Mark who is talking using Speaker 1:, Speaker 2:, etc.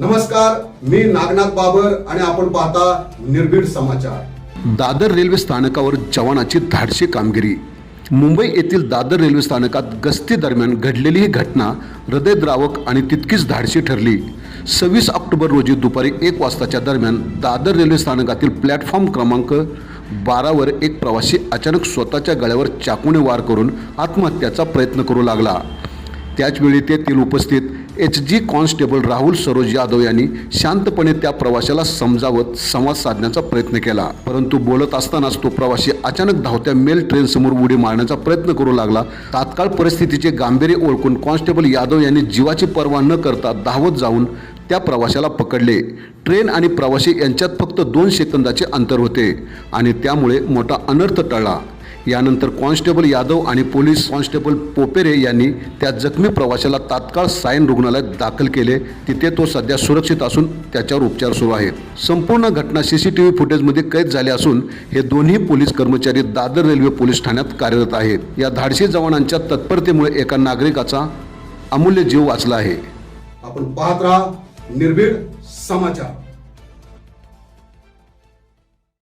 Speaker 1: नमस्कार मी नागनाथ बाबर आणि आपण पाहता निर्भीड समाचार.
Speaker 2: दादर रेल्वे स्थानकावर जवानाची धाडशी कामगिरी. मुंबई येथील दादर रेल्वे स्थानकात गस्ती दरम्यान घडलेली ही घटना हृदयद्रावक आणि तितकीच धाडशी ठरली. सव्वीस ऑक्टोबर रोजी दुपारी एक वाजताच्या दरम्यान दादर रेल्वे स्थानकातील प्लॅटफॉर्म क्रमांक बारावर एक प्रवासी अचानक स्वतःच्या गळ्यावर चाकूने वार करून आत्महत्याचा प्रयत्न करू लागला. त्याचवेळी तेथील उपस्थित H G constable Rahul Saroj Yadav यांनी शांतपणे त्या प्रवाशाला समजावत संवाद साधण्याचा प्रयत्न केला. परंतु बोलत असतानाच तो प्रवासी अचानक धावत्या मेल ट्रेनसमोर उडी मारण्याचा प्रयत्न करू लागला. तात्काळ परिस्थितीचे गांभीर्य ओळखून कॉन्स्टेबल यादव यांनी जीवाची पर्वा न करता धावत जाऊन त्या प्रवाशाला पकडले. ट्रेन आणि प्रवासी यांच्यात फक्त दोन सेकंदाचे अंतर होते आणि त्यामुळे मोठा अनर्थ टळला. यानंतर कॉन्स्टेबल यादव आणि पोलीस कॉन्स्टेबल पोपेरे यांनी त्या जखमी प्रवाशाला तात्काळ सायन रुग्णालयात दाखल केले. तिथे तो सध्या सुरक्षित असून त्याच्यावर उपचार सुरू आहेत संपूर्ण घटना सी सी टी व्ही फुटेजमध्ये कैद झाली असून हे दोन्ही पोलीस कर्मचारी दादर रेल्वे पोलीस ठाण्यात कार्यरत आहेत. या धाडशी जवानांच्या तत्परतेमुळे एका नागरिकाचा अमूल्य जीव वाचला आहे.
Speaker 1: आपण पाहत राहा निर्भीड समाचार.